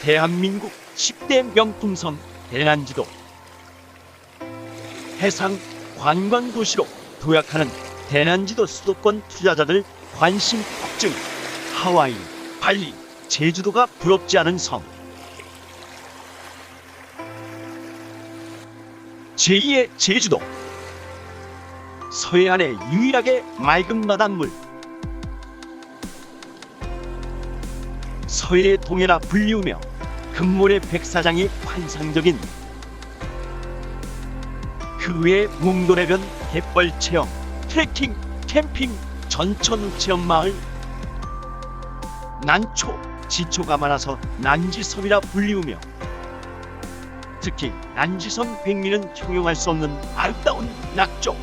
대한민국 10대 명품섬 대난지도. 해상 관광 도시로 도약하는 대난지도 수도권 투자자들 관심 폭증 하와이, 발리, 제주도가 부럽지 않은 섬. 제2의 제주도. 서해안의 유일하게 맑은 바닷물. 서해의 동해라 불리우며 금모래 백사장이 환상적인 그 외에 몽돌해변 갯벌 체험, 트레킹, 캠핑, 전천 체험 마을. 난초, 지초가 많아서 난지섬이라 불리우며 특히 난지섬 백미는 형용할 수 없는 아름다운 낙조.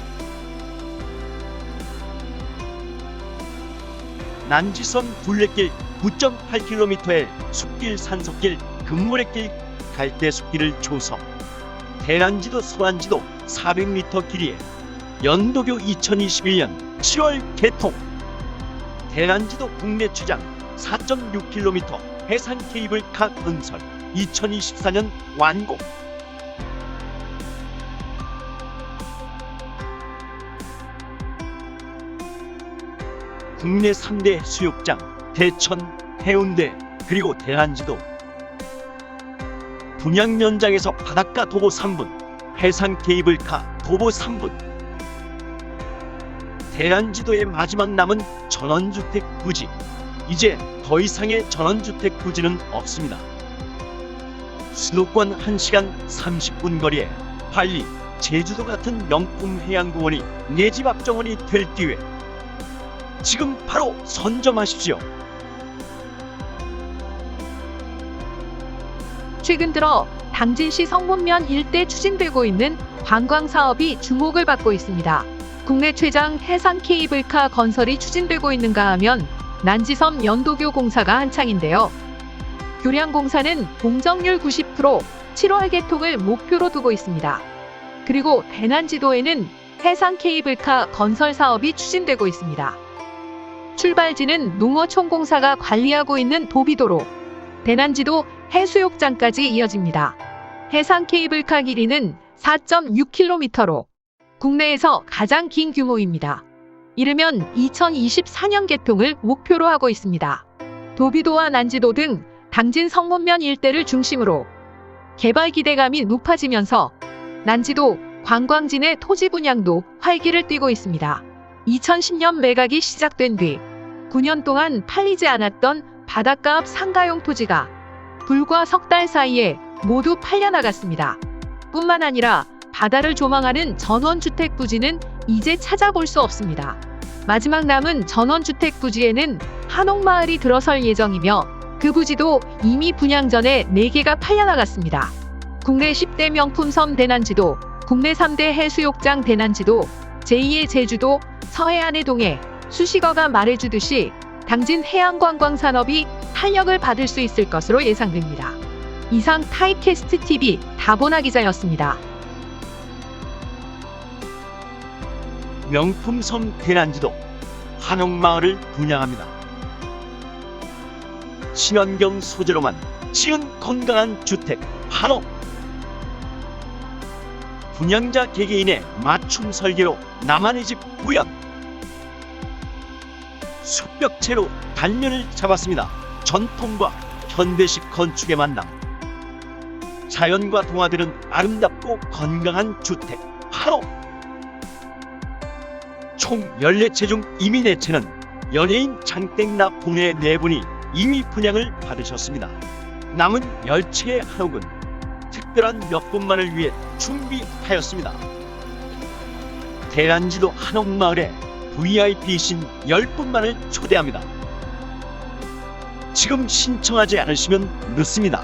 난지섬 둘레길 9.8km의 숲길 산속길 금모래길 갈대 숲길을 조성. 대난지도 소란지도 400m 길이에 연도교 2021년 7월 개통. 대난지도 국내 추장 4.6km 해상 케이블카 건설 2024년 완공. 국내 3대 수욕장 대천, 해운대 그리고 대한지도 분양 연장에서 바닷가 도보 3분 해상 케이블카 도보 3분. 대한지도의 마지막 남은 전원주택 부지. 이제 더 이상의 전원주택 부지는 없습니다. 수도권 1시간 30분 거리에 발리, 제주도 같은 명품 해양공원이 내 집 앞 정원이 될 기회. 지금 바로 선점하십시오. 최근 들어 당진시 성문면 일대 추진되고 있는 관광 사업이 주목을 받고 있습니다. 국내 최장 해상 케이블카 건설이 추진되고 있는가 하면 난지섬 연도교 공사가 한창인데요. 교량 공사는 공정률 90% 7월 개통을 목표로 두고 있습니다. 그리고 대난 지도에는 해상 케이블카 건설 사업이 추진되고 있습니다. 출발지는 농어촌공사가 관리하고 있는 도비도로, 대난지도 해수욕장까지 이어집니다. 해상 케이블카 길이는 4.6km로 국내에서 가장 긴 규모입니다. 이르면 2024년 개통을 목표로 하고 있습니다. 도비도와 난지도 등 당진 성문면 일대를 중심으로 개발 기대감이 높아지면서 난지도 관광진의 토지 분양도 활기를 띠고 있습니다. 2010년 매각이 시작된 뒤 9년 동안 팔리지 않았던 바닷가 앞 상가용 토지가 불과 석 달 사이에 모두 팔려나갔습니다. 뿐만 아니라 바다를 조망하는 전원주택 부지는 이제 찾아볼 수 없습니다. 마지막 남은 전원주택 부지에는 한옥마을이 들어설 예정이며 그 부지도 이미 분양 전에 4개가 팔려나갔습니다. 국내 10대 명품 섬 대난지도, 국내 3대 해수욕장 대난지도, 제2의 제주도, 서해안의 동해, 수식어가 말해주듯이 당진 해양관광 산업이 탄력을 받을 수 있을 것으로 예상됩니다. 이상 타이캐스트 TV 다보나 기자였습니다. 명품 섬 대난지도 한옥마을을 분양합니다. 친환경 소재로만 지은 건강한 주택 한옥 분양자 개개인의 맞춤 설계로 나만의 집 구현 숲벽체로 단면을 잡았습니다. 전통과 현대식 건축의 만남 자연과 동화되는 아름답고 건강한 주택 한옥 총 14채 중 이미 4채는 연예인 장땡나 봉의 4분이 이미 분양을 받으셨습니다. 남은 10채의 한옥은 특별한 몇 분만을 위해 준비하였습니다. 대란지도 한옥마을에 VIP이신 10분만을 초대합니다. 지금 신청하지 않으시면 늦습니다.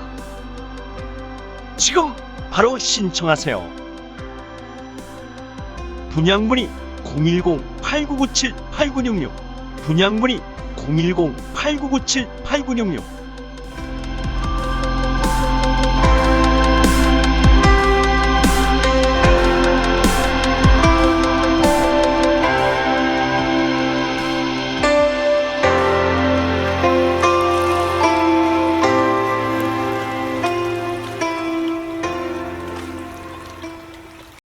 지금 바로 신청하세요. 분양문의 010-8997-8966 분양문의 010-8997-8966